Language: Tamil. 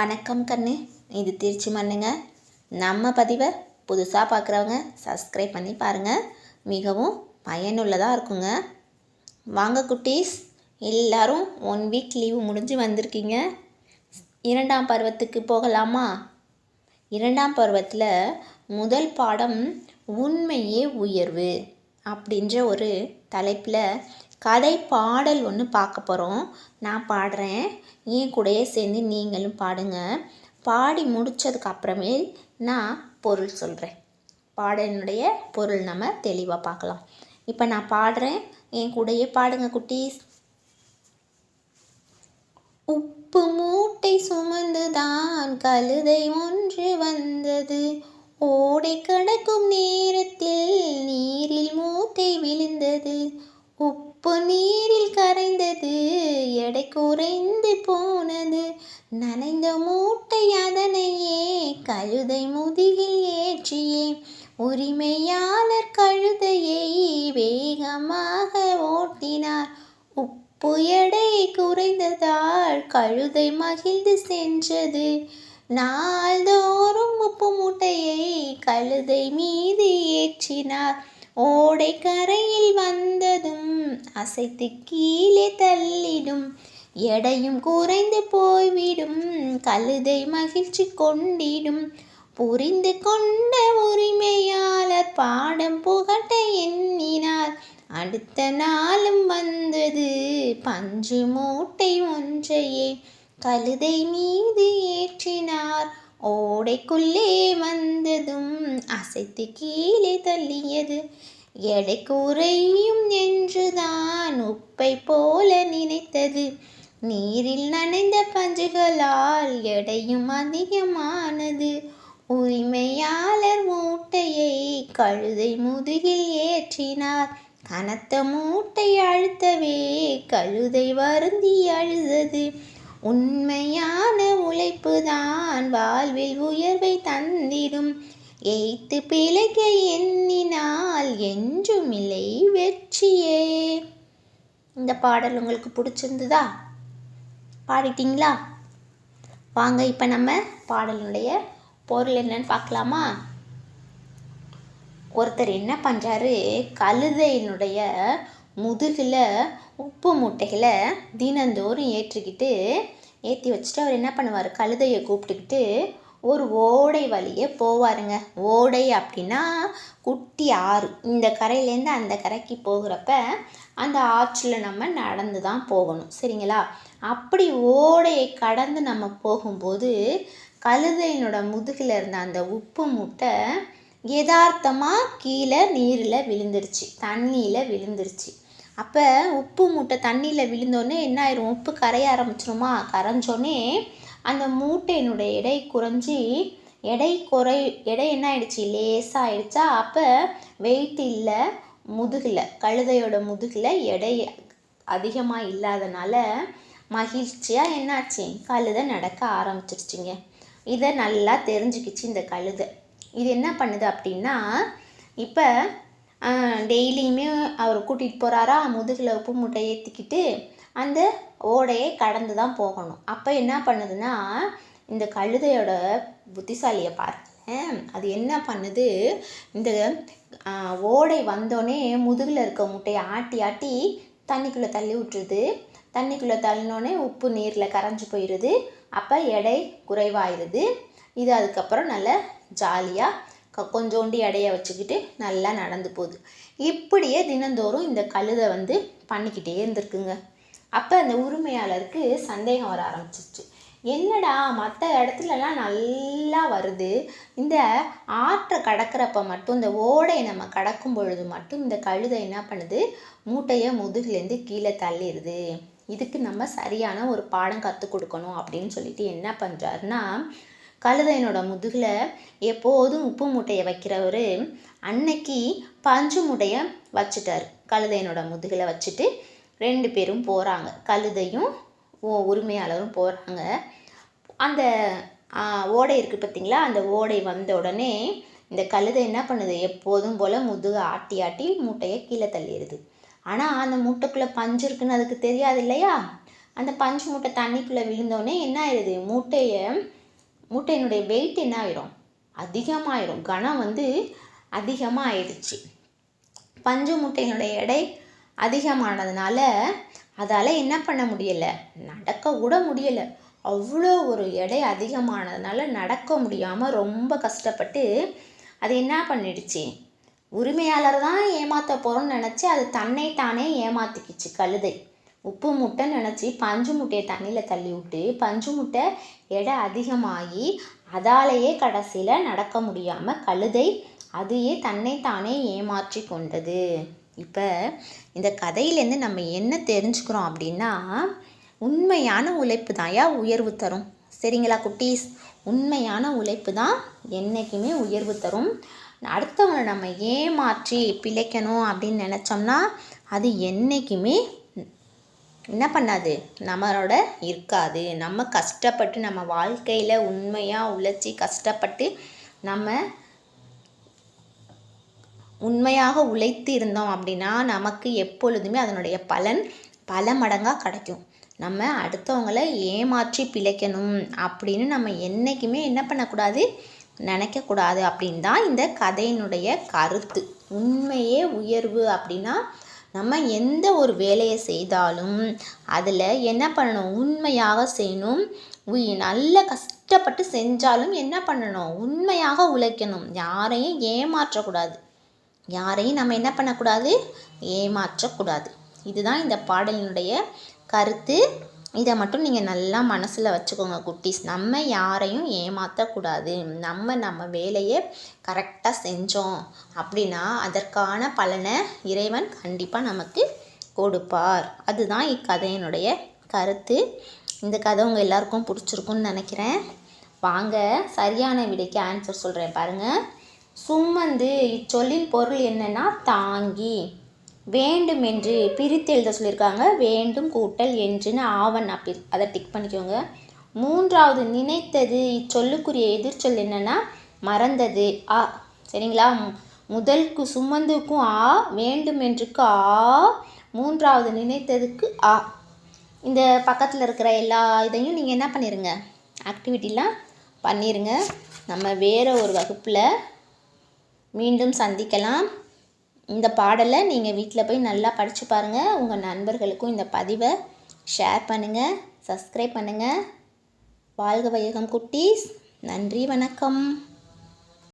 வணக்கம் கண்ணு. இது திருச்சி மண்ணுங்க. நம்ம பதிவை புதுசாக பார்க்குறவங்க சப்ஸ்கிரைப் பண்ணி பாருங்கள் மிகவும் பயனுள்ளதாக இருக்குங்க. வாங்க குட்டீஸ். எல்லாரும் ஒன் வீக் லீவு முடிஞ்சு வந்திருக்கீங்க. இரண்டாம் பருவத்துக்கு போகலாமா? இரண்டாம் பருவத்தில் முதல் பாடம் உண்மையே உயர்வு அப்படின்ற ஒரு தலைப்பில் கதை பாடல் ஒன்று பார்க்க போகிறோம் நான் பாடுறேன். என் கூடயே சேர்ந்து நீங்களும் பாடுங்க. பாடி முடித்ததுக்கு அப்புறமே நான் பொருள் சொல்கிறேன் பாடலினுடைய பொருள் நம்ம தெளிவாக பார்க்கலாம். இப்போ நான் பாடுறேன். என் கூடயே பாடுங்க குட்டீஸ். உப்பு மூட்டை சுமந்துதான் கழுதை ஒன்று வந்தது. ஓடை கடக்கும் நேரத்தில் நீரில் மூட்டை விழுந்தது. உப்பு நீரில் கரைந்தது எடை குறைந்து போனது. நனைந்த மூட்டை அதனையே கழுதை முதுகில் ஏற்றியே உரிமையாளர் கழுதையை வேகமாக ஓட்டினார். உப்பு எடை குறைந்ததால் கழுதை மகிழ்ந்து சென்றது. நாள்தோறும் உப்பு மூட்டையை கழுதை மீது ஏற்றினார். ஓடை கரையில் வந்ததும் அசைத்து கீழே தள்ளிடும். எடையும் குறைந்து போய்விடும். கழுதை மகிழ்ச்சி கொண்டிடும். புரிந்து கொண்ட உரிமையாளர் பாடம் புகட்ட எண்ணினார். அடுத்த நாளும் வந்தது பஞ்சு மூட்டை ஒன்றையே கழுதை மீது ஏற்றினார். ஓடைக்குள்ளே வந்ததும் அசைத்து கீழே தள்ளியது. எடை குறையும் என்றுதான் உப்பை போல நினைத்தது. நீரில் நனைந்த பஞ்சுகளால் எடையும் அதிகமானது. உரிமையாளர் மூட்டையை கழுதை முதுகில் ஏற்றினார். கனத்த மூட்டை அழுத்தவே கழுதை வருந்தி அழுதது. உண்மையான உழைப்பு தான் வாழ்வில் உயர்வை தந்திடும். எய்த்து பிழைக்க எண்ணினால் என்றும் இல்லை வெற்றியே. இந்த பாடல் உங்களுக்கு பிடிச்சிருந்ததா? பாடிட்டீங்களா? வாங்க இப்போ நம்ம பாடலுடைய பொருள் என்னன்னு பார்க்கலாமா? ஒருத்தர் என்ன பண்ணுறாரு கழுதையினுடைய முதுகில் உப்பு மூட்டைகளை தினந்தோறும் ஏற்றிக்கிட்டு ஏற்றி வச்சுட்டு அவர் என்ன பண்ணுவார்? கழுதையை கூப்பிட்டுக்கிட்டு ஒரு ஓடை வழியே போவாருங்க. ஓடை அப்படின்னா குட்டி ஆறு. இந்த கரையிலேருந்து அந்த கரைக்கு போகிறப்ப அந்த ஆற்றில் நம்ம நடந்து தான் போகணும். சரிங்களா? அப்படி ஓடையை கடந்து நம்ம போகும்போது கழுதையினோட முதுகில் இருந்த அந்த உப்பு மூட்டை யதார்த்தமாக கீழே நீரில் விழுந்துருச்சு தண்ணியில் விழுந்துருச்சு. அப்போ உப்பு மூட்டை தண்ணியில் விழுந்தோடனே என்ன ஆயிரும் உப்பு கரைய ஆரம்பிச்சிருமா? கரைஞ்சோடனே அந்த மூட்டையினுடைய எடை குறைஞ்சி எடை குறை எடை என்ன ஆயிடுச்சு லேசாக ஆயிடுச்சா அப்போ வெயிட் இல்லை முதுகில் கழுதையோட முதுகில் எடை அதிகமாக இல்லாதனால மகிழ்ச்சியாக என்னாச்சு? கழுதை நடக்க ஆரம்பிச்சிருச்சுங்க. இதை நல்லா தெரிஞ்சுக்கிச்சு இந்த கழுதை. இது என்ன பண்ணுது அப்படின்னா இப்போ டெய்லியுமே அவர் கூட்டிகிட்டு போகிறாரா முதுகில் உப்பு மூட்டை ஏற்றிக்கிட்டு அந்த ஓடையை கடந்து தான் போகணும். அப்போ என்ன பண்ணுதுன்னா இந்த கழுதையோட புத்திசாலியை பாருங்களேன். அது என்ன பண்ணுது? இந்த ஓடை வந்தோடனே முதுகில் இருக்க முட்டையை ஆட்டி ஆட்டி தண்ணிக்குள்ளே தள்ளி விட்டுருது. தண்ணிக்குள்ளே தள்ளினோடனே உப்பு நீரில் கரைஞ்சி போயிடுது அப்போ எடை குறைவாயிடுது இது அதுக்கப்புறம் நல்லா ஜாலியாக கொஞ்சோண்டி எடைய வச்சுக்கிட்டு நல்லா நடந்து போகுது. இப்படியே தினந்தோறும் இந்த கழுதை வந்து பண்ணிக்கிட்டே இருந்திருக்குங்க. அப்போ அந்த உரிமையாளருக்கு சந்தேகம் வர ஆரம்பிச்சிச்சு என்னடா மற்ற இடத்துலலாம் நல்லா வருது. இந்த ஆற்றை கடக்கிறப்ப மட்டும் இந்த ஓடையை நம்ம கடக்கும் பொழுது மட்டும் இந்த கழுதை என்ன பண்ணுது? மூட்டையை முதுகுலேருந்து கீழே தள்ளிடுது இதுக்கு நம்ம சரியான ஒரு பாடம் கற்றுக் கொடுக்கணும் அப்படின்னு சொல்லிட்டு என்ன பண்ணுறாருன்னா கழுதையனோட முதுகில் எப்போதும் உப்பு மூட்டையை வைக்கிறவர் அன்னைக்கு பஞ்சு மூட்டையை வச்சுட்டார். கழுதையனோட முதுகில் வச்சுட்டு ரெண்டு பேரும் போகிறாங்க கழுதையும் ஓ உரிமையாளரும் போகிறாங்க அந்த ஓடை இருக்குது பார்த்தீங்களா அந்த ஓடை வந்த உடனே இந்த கழுதை என்ன பண்ணுது? எப்போதும் போல் முதுகை ஆட்டி ஆட்டி மூட்டையை கீழே தள்ளிடுது. ஆனால் அந்த மூட்டைக்குள்ளே பஞ்சு இருக்குன்னு அதுக்கு தெரியாது இல்லையா? அந்த பஞ்சு மூட்டை தண்ணிக்குள்ளே விழுந்தோடனே என்ன ஆயிடுது? மூட்டையை மூட்டையினுடைய வெயிட் என்ன ஆயிரும் அதிகமாயிரும். கனம் வந்து அதிகமாக ஆயிடுச்சு பஞ்சு மூட்டையினுடைய எடை அதிகமானதுனால அதால் என்ன பண்ண முடியலை? நடக்க கூட முடியலை. அவ்வளோ ஒரு எடை அதிகமானதுனால நடக்க முடியாமல் ரொம்ப கஷ்டப்பட்டு அது என்ன பண்ணிடுச்சு? உரிமையாளர் தான் ஏமாற்ற போகிறோன்னு நினச்சி அது தன்னை தானே ஏமாத்திக்கிச்சு கழுதை. உப்பு முட்டை நினச்சி பஞ்சு முட்டையை தண்ணியில் தள்ளி விட்டு பஞ்சு முட்டை எடை அதிகமாகி அதாலேயே கடைசியில் நடக்க முடியாமல் கழுதை அதையே தன்னை தானே ஏமாற்றி கொண்டது. இப்போ இந்த கதையிலேருந்து நம்ம என்ன தெரிஞ்சுக்கிறோம் அப்படின்னா உண்மையான உழைப்பு தான்யா உயர்வு தரும். சரிங்களா குட்டீஸ்? உண்மையான உழைப்பு தான் என்றைக்குமே உயர்வு தரும். அடுத்தவங்களை நம்ம ஏமாற்றி பிழைக்கணும் அப்படின்னு நினச்சோம்னா அது என்றைக்குமே என்ன பண்ணாது? நம்மளோட இருக்காது. நம்ம கஷ்டப்பட்டு நம்ம வாழ்க்கையில் உண்மையாக உழைச்சி கஷ்டப்பட்டு நம்ம உண்மையாக உழைத்து இருந்தோம் அப்படின்னா நமக்கு எப்பொழுதுமே அதனுடைய பலன் பல மடங்காக கிடைக்கும். நம்ம அடுத்தவங்களை ஏமாற்றி பிழைக்கணும் அப்படின்னு நம்ம என்றைக்குமே என்ன பண்ணக்கூடாது? நினைக்கக்கூடாது அப்படின்னு தான் இந்த கதையினுடைய கருத்து. உண்மையே உயர்வு அப்படின்னா நம்ம எந்த ஒரு வேலையை செய்தாலும் அதில் என்ன பண்ணணும்? உண்மையாக செய்யணும். உய் நல்ல கஷ்டப்பட்டு செஞ்சாலும் என்ன பண்ணணும்? உண்மையாக உழைக்கணும். யாரையும் ஏமாற்றக்கூடாது. யாரையும் நம்ம என்ன பண்ணக்கூடாது? ஏமாற்றக்கூடாது. இதுதான் இந்த பாடலினுடைய கருத்து. இதை மட்டும் நீங்கள் நல்லா மனசில் வச்சுக்கோங்க குட்டீஸ். நம்ம யாரையும் ஏமாற்றக்கூடாது நம்ம நம்ம வேலையை கரெக்டாக செஞ்சோம் அப்படின்னா அதற்கான பலனை இறைவன் கண்டிப்பாக நமக்கு கொடுப்பார். அதுதான் இக்கதையினுடைய கருத்து. இந்த கதை உங்கள் எல்லாருக்கும் பிடிச்சிருக்குன்னு நினைக்கிறேன். வாங்க சரியான விடைக்கு ஆன்சர் சொல்கிறேன் பாருங்கள் சும்மந்து இச்சொல்லின் பொருள் என்னன்னா தாங்கி. வேண்டும் என்று பிரித்து எழுத சொல்லியிருக்காங்க. வேண்டும் கூட்டல் என்றுன்னு ஆவன் அப்படி அதை டிக் பண்ணிக்கோங்க. மூன்றாவது நினைத்தது இச்சொல்லுக்குரிய எதிர்ச்சொல் என்னன்னா மறந்தது ஆ. சரிங்களா? முதலுக்கு முதல்க்கு சுமந்துக்கும் ஆ வேண்டும் என்றுக்கு ஆ. மூன்றாவது நினைத்ததுக்கு ஆ. இந்த பக்கத்தில் இருக்கிற எல்லா இதையும் நீங்கள் என்ன பண்ணிடுங்க ஆக்டிவிட்டிலாம் பண்ணிடுங்க நம்ம வேறு ஒரு வகுப்பில் மீண்டும் சந்திக்கலாம். இந்த பாடலை நீங்கள் வீட்டில் போய் நல்லா படித்து பாருங்கள் உங்கள் நண்பர்களுக்கும் இந்த பதிவை ஷேர் பண்ணுங்கள் சப்ஸ்கிரைப் பண்ணுங்கள் வாழ்க வையகம் குட்டீஸ். நன்றி வணக்கம்.